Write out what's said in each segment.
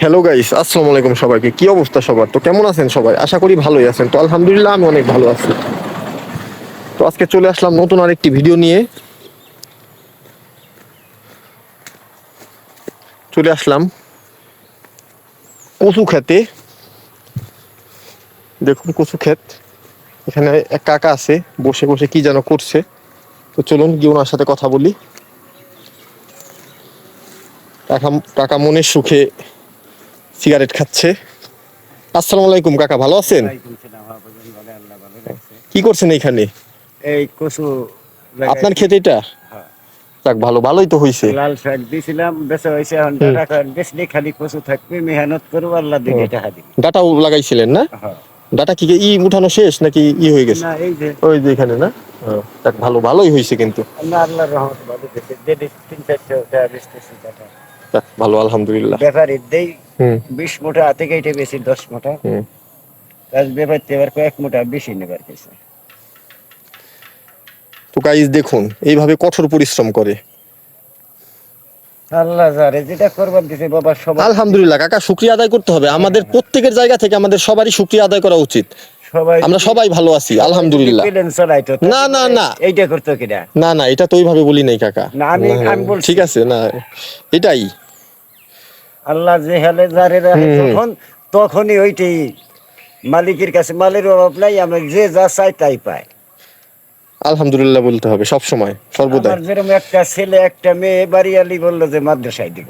Hello guys আসসালামু আলাইকুম সবাইকে। কি অবস্থা সবার? তো কেমন আছেন সবাই? আশা করি ভালোই আছেন। তো আলহামদুলিল্লাহ, আমি অনেক ভালো আছি। তো আজকে চলে আসলাম নতুন আরেকটি ভিডিও নিয়ে। চলে আসলাম কচু খেতে। দেখুন, কচু ক্ষেত। এখানে এক কাকা আছে, বসে বসে কি যেন করছে। তো চলুন, গিয়ে ওনার সাথে কথা বলি। কাকা কাকা মনের সুখে সিগারেট খাচ্ছে। আসসালামু আলাইকুম কাকা ভালো আছেন? হ্যাঁ। কি করছেন এখানে এই কচু আপনার খেতে এটা? হ্যাঁ। যাক ভালো ভালোই তো হইছে। লাল শাক দিছিলাম বেঁচে হয়েছে এখন হুম। টাকা বেচলে খালি কচু থাকবে মেহনত করব আল্লাহ দিকে টাকা দিবে ডাটাও লাগাইছিলেন না? হ্যাঁ। ডাটা কি ই উঠানো শেষ নাকি ই হয়ে গেছে? না এই যে। ওই যে এখানে না? যাক ভালো ভালোই হইছে কিন্তু। আল্লাহ আল্লাহর রহমত ভালো দিছে দেড় তিন চারশো যাক ভালো আলহামদুলিল্লাহ। ব্যাপারী দেই বিশ মোটা হাতে কেটে বেশি দশ মোটা। হুম। কাজ ব্যাপার এবার কয়েক মোটা বেশি নেবার কিছু। তো গাইজ দেখুন এইভাবে কঠোর পরিশ্রম করে। আল্লাহ যারে যেটা করবার দিছে বাবা সবাই আলহামদুলিল্লাহ কাকা শুক্রিয়া আদায় করতে হবে। আমাদের প্রত্যেকের জায়গা থেকে আমাদের সবারই শুক্রিয়া আদায় করা উচিত। সবাই আমরা সবাই ভালো আছি আলহামদুলিল্লাহ। না, না, না। এইটা করতো কিনা? না না এটা তো ওইভাবে বলি নাই কাকা। না, আমি- না, ঠিক আছে না এটাই। আল্লাহ যে হালে যারে রাখে। তখন তখনই ওইটাই মালিকের কাছে মালের অভাব নাই আমরা যে যা চাই তাই পাই। আলহামদুলিল্লাহ বলতে হবে সব সময় সর্বদাই। আমার যেরকম একটা ছেলে একটা মেয়ে বাড়িয়ালি বলল যে মাদ্রাসায় দিব।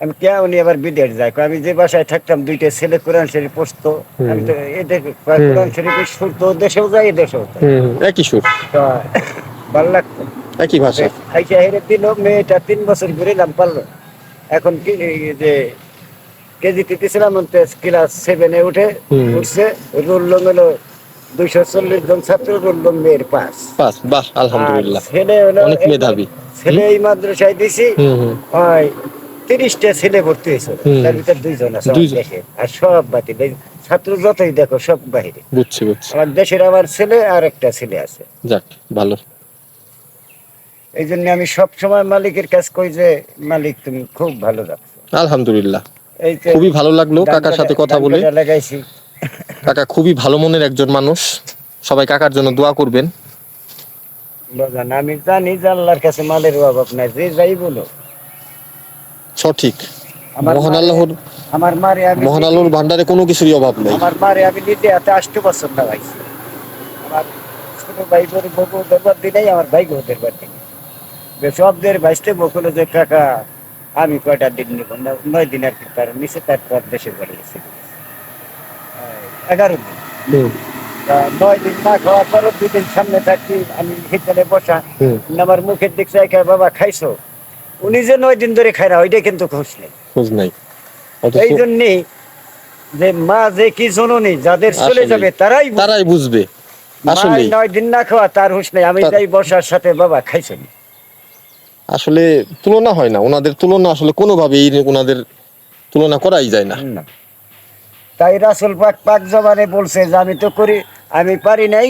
আমি কে উনি আবার বিদেশ কয়, আমি যে বাসায় থাকতাম দুইটা ছেলে কোরআন শরীফ পড়তো। আমি তো এদের কয়, কোরআন শরীফ শুনতো দেশেও যায় এদেশেও যায়। হুম একই সুর। তো ভালো লাগতো একই ভাষা। খাইছে হেরে দিল মেয়েটা তিন বছর ঘুরিলাম পারল এখন কি যে কেজি দিতেছিলাম ক্লাস সেভেনে উঠে উঠছে রোল লং হলো দুইশো চল্লিশ জন ছাত্র রোল লং মেয়ের পাস বাস বাহ আলহামদুলিল্লাহ। ছেলে হলো অনেক মেধাবী। ছেলে এই মাদ্রাসায় দিছি হুম তিরিশটা ছেলে ভর্তি হয়েছে। তার ভিতর দুইজন আছে দেশে আর সব বাতিল ছাত্র যতই দেখো সব বাহিরে। বুঝছি বুঝছি। আমার দেশের আমার ছেলে আর একটা ছেলে আছে। যাক ভালো। এই জন্য আমি সব সময় মালিকের কাছে কই যে মালিক তুমি খুব ভালো রাখছো আলহামদুলিল্লাহ। খুবই ভালো লাগল কাকার সাথে কথা বলে। কাকা খুবই ভালো মনের একজন মানুষ। সবাই কাকার জন্য দোয়া করবেন। বাজান আমি জানি যে আল্লাহর কাছে মালের অভাব নাই যে যাই বলো সঠিক। মহান আল্লাহর আমার মারে আমি মহান আল্লাহর ভান্ডারে কোনো কিছুরই অভাব নেই। আমার মারে আমি নিজে হাতে আষ্ট বছর লাগাইছি। আমার ছোট ভাই বড় বউ ধরবার দিনেই আমার ভাই গো ধরবার দিন সবদের বাইশতে বকুলো যে কাকা আমি কয়টা দিন নিব? না নয় দিন আর কি তার নিচে তারপর দেশে বাড়ি গেছে। এগারো দিন। নয় দিন না খাওয়ার পরও দুই দিন সামনে থাকি আমি হিতালে বসা। আমার মুখের দিক চাই বাবা খাইছো? উনি যে নয় দিন ধরে খায় না ওইটা কিন্তু খুশ নেই। খোঁজ নাই। এই জন্যে যে মা যে কি জননী যাদের চলে যাবে তারাই বুঝবে। তারাই বুঝবে। আসলে নয় দিন না খাওয়া তার হুশ নেই। আমি যাই বসার সাথে বাবা খাইছেন। আসলে তুলনা হয় না। ওনাদের তুলনা আসলে কোনোভাবেই ওনাদের তুলনা করাই যায় না। তাই রাসুল পাক পাক জবানে বলছে যে আমি তো করি আমি পারি নাই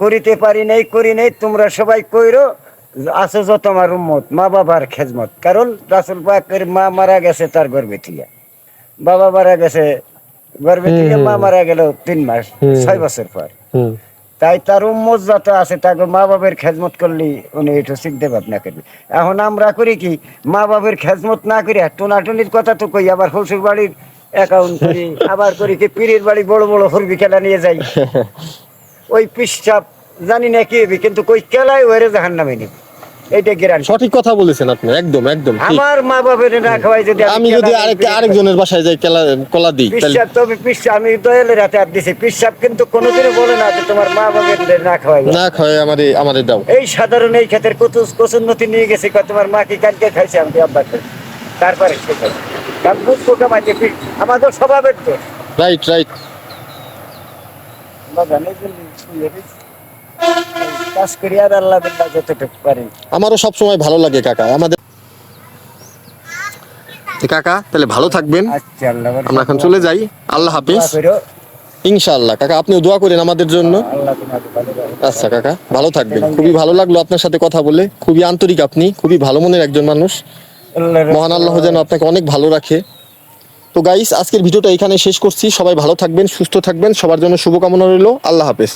করিতে পারি নাই করি নাই তোমরা সবাই কইরো আছে যত আমার উম্মত মা বাবার খেজমত। কারণ রাসুল পাকের মা মারা গেছে তার গর্বে থেকে। বাবা মারা গেছে গর্বে হুম। মা মারা গেল তিন মাস ছয় বছর পর। তাই তার উম্মত যত আছে তাকে মা বাবের খেজমত করলে উনি এটা শিখতে ভাবনা করবে। এখন আমরা করি কি মা বাবের খেজমত না করি টোনাটুনির কথা তো কই আবার শ্বশুর বাড়ির অ্যাকাউন্ট করি আবার করি কি পীরের বাড়ি বড় বড় হরবি খেলা নিয়ে যাই। ওই পিসাব জানি না কি হবি কিন্তু কই খেলায় ওরে জাহান নামে নিবে। এইটা গ্যারান্টি সঠিক কথা বলেছেন আপনি একদম একদম আমার মা বাবার না খাওয়াই যদি আমি যদি খেলা আরেকজনের বাসায় যাই কলা কলা দিই পিসাব তবে পিসাব আমি দয়ালের হাতে হাত দিছি। পিসাব কিন্তু কোনোদিনও বলে না যে তোমার মা বাবার না খাওয়াই। না খায় আমারে আমারে দাও। এই সাধারণ এই ক্ষেতের কত কচুন্নতি নিয়ে গেছে কয় তোমার মা কি কালকে খাইছে? আমি কি আব্বা তারপরে সে খাই কারণ ফির আমাদের স্বভাবের তো। রাইট রাইট ইয়ে হয়েছে। এই কাজ করি আর আল্লাহ বিল্লাহ যতটুকু পারি। আমারও সব সময় ভালো লাগে কাকা। আমাদের কাকা তাহলে ভালো থাকবেন। আচ্ছা আল্লাহ আমরা এখন চলে যাই। আল্লাহ হাফিজ। ইনশাআল্লাহ। কাকা আপনিও দোয়া করেন আমাদের জন্য। আচ্ছা কাকা ভালো থাকবেন। খুবই ভালো লাগল আপনার সাথে কথা বলে। খুবই আন্তরিক আপনি। খুবই ভালো মনের একজন মানুষ। মহান আল্লাহ যেন আপনাকে অনেক ভালো রাখে। তো গাইস আজকের ভিডিওটা এখানে শেষ করছি। সবাই ভালো থাকবেন সুস্থ থাকবেন। সবার জন্য শুভকামনা রইল। আল্লাহ হাফেজ।